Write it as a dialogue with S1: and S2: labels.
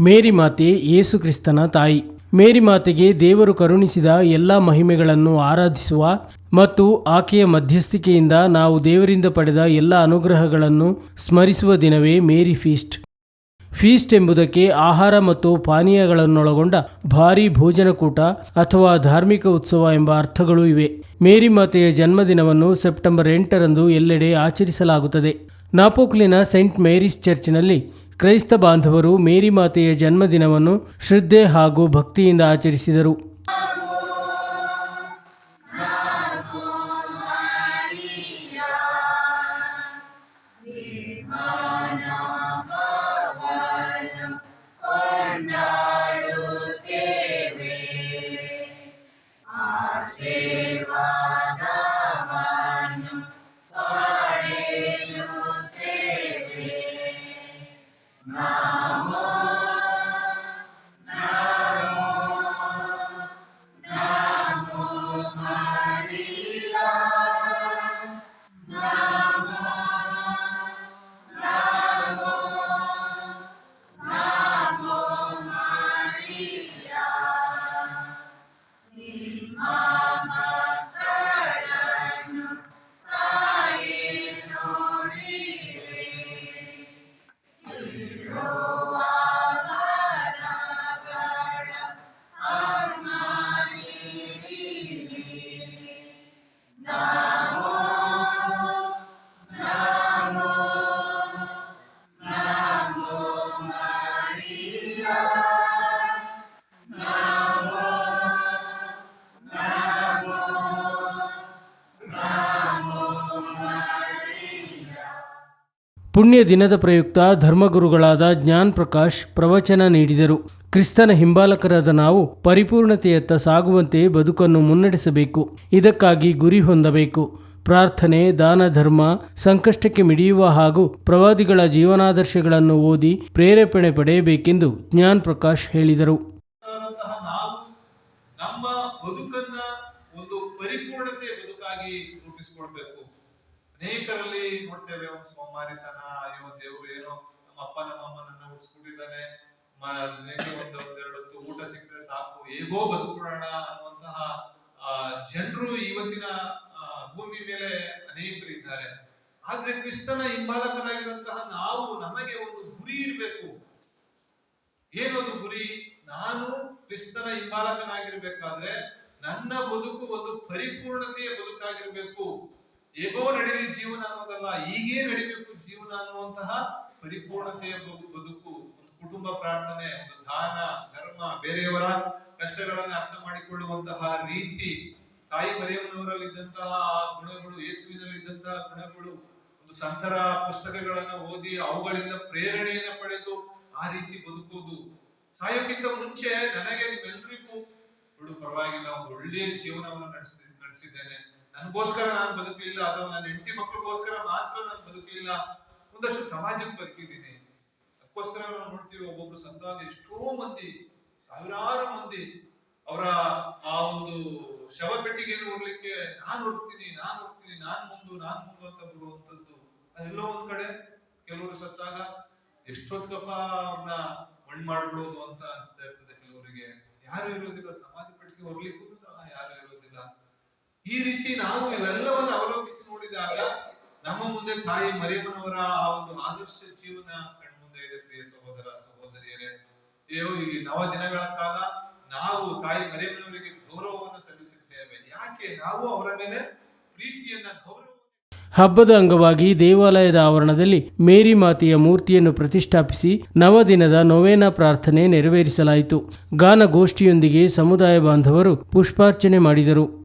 S1: ಮೇರಿ ಮಾತೆ ಯೇಸು ಕ್ರಿಸ್ತನ ತಾಯಿ. ಮೇರಿ ಮಾತೆಗೆ ದೇವರು ಕರುಣಿಸಿದ ಎಲ್ಲ ಮಹಿಮೆಗಳನ್ನು ಆರಾಧಿಸುವ ಮತ್ತು ಆಕೆಯ ಮಧ್ಯಸ್ಥಿಕೆಯಿಂದ ನಾವು ದೇವರಿಂದ ಪಡೆದ ಎಲ್ಲ ಅನುಗ್ರಹಗಳನ್ನು ಸ್ಮರಿಸುವ ದಿನವೇ ಮೇರಿ ಫೀಸ್ಟ್. ಫೀಸ್ಟ್ ಎಂಬುದಕ್ಕೆ ಆಹಾರ ಮತ್ತು ಪಾನೀಯಗಳನ್ನೊಳಗೊಂಡ ಭಾರೀ ಭೋಜನಕೂಟ ಅಥವಾ ಧಾರ್ಮಿಕ ಉತ್ಸವ ಎಂಬ ಅರ್ಥಗಳು ಇವೆ. ಮೇರಿ ಮಾತೆಯ ಜನ್ಮದಿನವನ್ನು ಸೆಪ್ಟೆಂಬರ್ ಎಂಟರಂದು ಎಲ್ಲೆಡೆ ಆಚರಿಸಲಾಗುತ್ತದೆ. ನಾಪೋಕ್ಲಿನ ಸೇಂಟ್ ಮೇರಿಸ್ ಚರ್ಚ್ನಲ್ಲಿ ಕ್ರೈಸ್ತ ಬಾಂಧವರು ಮೇರಿ ಮಾತೆಯ ಜನ್ಮದಿನವನ್ನು ಶ್ರದ್ಧೆ ಹಾಗೂ ಭಕ್ತಿಯಿಂದ ಆಚರಿಸಿದರು. ಪುಣ್ಯ ದಿನದ ಪ್ರಯುಕ್ತ ಧರ್ಮಗುರುಗಳಾದ ಜ್ಞಾನ್ ಪ್ರಕಾಶ್ ಪ್ರವಚನ ನೀಡಿದರು. ಕ್ರಿಸ್ತನ ಹಿಂಬಾಲಕರಾದ ನಾವು ಪರಿಪೂರ್ಣತೆಯತ್ತ ಸಾಗುವಂತೆ ಬದುಕನ್ನು ಮುನ್ನಡೆಸಬೇಕು. ಇದಕ್ಕಾಗಿ ಗುರಿ ಹೊಂದಬೇಕು. ಪ್ರಾರ್ಥನೆ, ದಾನ, ಧರ್ಮ, ಸಂಕಷ್ಟಕ್ಕೆ ಮಿಡಿಯುವ ಹಾಗೂ ಪ್ರವಾದಿಗಳ ಜೀವನಾದರ್ಶಗಳನ್ನು ಓದಿ ಪ್ರೇರೇಪಣೆ ಪಡೆಯಬೇಕೆಂದು ಜ್ಞಾನ್ ಪ್ರಕಾಶ್ ಹೇಳಿದರು
S2: ಒಂದು ಪರಿಪೂರ್ಣತೆ ಬದುಕಾಗಿ ರೂಪಿಸ್ಕೊಳ್ಬೇಕು. ಅನೇಕರಲ್ಲಿ ನೋಡ್ತೇವೆ ಒಂದು ಸೋಮಾರಿತನ, ಅಯ್ಯೋ ದೇವ್ರು, ಏನೋ ನಮ್ಮ ಅಪ್ಪ, ನಮ್ಮ ಅಮ್ಮನನ್ನ ದಿನಕ್ಕೆ ಒಂದು, ಒಂದೆರಡು ಹೊತ್ತು ಊಟ ಸಿಕ್ಕರೆ ಸಾಕು, ಹೇಗೋ ಬದುಕೋಣ ಅನ್ನುವಂತಹ ಜನರು ಇವತ್ತಿನ ಭೂಮಿ ಮೇಲೆ ಅನೇಕರು ಇದ್ದಾರೆ. ಆದ್ರೆ ಕ್ರಿಸ್ತನ ಹಿಂಬಾಲಕರಾಗಿರುವಂತಹ ನಾವು ನಮಗೆ ಒಂದು ಗುರಿ ಇರಬೇಕು. ಏನೊಂದು ಗುರಿ? ನಾನು ಕ್ರಿಸ್ತನ ಹಿಂಬಾಲಕನಾಗಿರ್ಬೇಕಾದ್ರೆ ನನ್ನ ಬದುಕು ಒಂದು ಪರಿಪೂರ್ಣತೆಯ ಬದುಕಾಗಿರ್ಬೇಕು. ಹೇಗೋ ನಡೀಲಿ ಜೀವನ ಅನ್ನೋದಲ್ಲ, ಹೀಗೇ ನಡಿಬೇಕು ಜೀವನ ಅನ್ನುವಂತಹ ಪರಿಪೂರ್ಣತೆಯ ಬದು- ಬದುಕು, ಒಂದು ಕುಟುಂಬ ಪ್ರಾರ್ಥನೆ, ಒಂದು ದಾನ, ಧರ್ಮ, ಬೇರೆಯವರ ಕಷ್ಟಗಳನ್ನ ಅರ್ಥ ಮಾಡಿಕೊಳ್ಳುವಂತಹ ರೀತಿ, ತಾಯಿ ಮರಿಯಮ್ಮನವರಲ್ಲಿದ್ದಂತಹ ಗುಣಗಳು, ಯೇಸುವಿನಲ್ಲಿದ್ದಂತಹ ಗುಣಗಳು, ಒಂದು ಸಂತರ ಪುಸ್ತಕಗಳನ್ನ ಓದಿ ಅವುಗಳಿಂದ ಪ್ರೇರಣೆಯನ್ನ ಪಡೆದು ಆ ರೀತಿ ಬದುಕೋದು. ಸಾಯೋಕ್ಕಿಂತ ಮುಂಚೆ ನನಗೆ ನಿಮ್ಮೆಲ್ರಿಗೂ, ನೋಡು ಪರವಾಗಿಲ್ಲ, ಒಂದು ಒಳ್ಳೆಯ ಜೀವನವನ್ನು ನಡೆಸಿ, ನಡೆಸಿದ್ದೇನೆ. ನನಗೋಸ್ಕರ ನಾನು ಬದುಕಲಿಲ್ಲ, ಅಥವಾ ನನ್ನ ಹೆಂಡತಿ ಮಕ್ಕಳಿಗೋಸ್ಕರ ಮಾತ್ರ ನಾನು ಬದುಕಲಿಲ್ಲ, ಒಂದಷ್ಟು ಸಮಾಜಕ್ಕೆ ಬದುಕಿದ್ದೀನಿ. ಅದಕ್ಕೋಸ್ಕರ ನಾವು ನೋಡ್ತೀವಿ, ಒಬ್ಬೊಬ್ರು ಸಂತಾನ ಎಷ್ಟೋ ಮಂದಿ, ಸಾವಿರಾರು ಮಂದಿ ಅವರ ಆ ಒಂದು ಶವ ಪೆಟ್ಟಿಗೆಯನ್ನು ಹೋಗ್ಲಿಕ್ಕೆ ನಾನು ಹೋಗ್ತೀನಿ ನಾನು ಹೋಗ್ತೀನಿ ನಾನ್ ಮುಂದು ನಾನ್ ಮುಂದು ಅಂತ ಬರುವಂತದ್ದು ಅದೆಲ್ಲೋ ಒಂದ್ ಕಡೆ. ಕೆಲವರು ಸತ್ತಾಗ ಎಷ್ಟೊತ್ಕಪ್ಪ ಅವ್ರನ್ನ ಮಣ್ಣು ಮಾಡ್ಬಿಡೋದು ಅಂತ ಅನ್ಸ್ತಾ ಇರ್ತದೆ ಕೆಲವರಿಗೆ. ಯಾರು ಇರೋದಿಲ್ಲ ಸಮಾಧಿ ಪೆಟ್ಟಿಗೆ ಹೋಗ್ಲಿಕ್ಕೂ ಈ ರೀತಿ ನಾವು ಇವೆಲ್ಲವನ್ನು ಅವಲೋಕಿಸಿ ನೋಡಿದಾಗ ನಮ್ಮ ಮುಂದೆ ತಾಯಿ ಮರಿಯಮ್ಮನವರ ಆ ಒಂದು ಆದರ್ಶ ಜೀವನ ಕಣ್ಮುಂದೆ ಇದೆ, ಪ್ರಿಯ ಸಹೋದರ, ಸಹೋದರಿಯರೇ. ಈ ನವ ದಿನಗಳ ಕಾಲ ನಾವು ತಾಯಿ ಮರಿಯಮ್ಮನವರಿಗೆ ಗೌರವವನ್ನು ಸಲ್ಲಿಸಿದ್ದೇವೆ. ಯಾಕೆ? ನಾವು ಅವರ ಮೇಲೆ ಪ್ರೀತಿಯನ್ನ, ಗೌರವ
S1: ಹಬ್ಬದ ಅಂಗವಾಗಿ ದೇವಾಲಯದ ಆವರಣದಲ್ಲಿ ಮೇರಿ ಮಾತೆಯ ಮೂರ್ತಿಯನ್ನು ಪ್ರತಿಷ್ಠಾಪಿಸಿ ನವದಿನದ ನೊವೇನ ಪ್ರಾರ್ಥನೆ ನೆರವೇರಿಸಲಾಯಿತು. ಗಾನಗೋಷ್ಠಿಯೊಂದಿಗೆ ಸಮುದಾಯ ಬಾಂಧವರು ಪುಷ್ಪಾರ್ಚನೆ ಮಾಡಿದರು.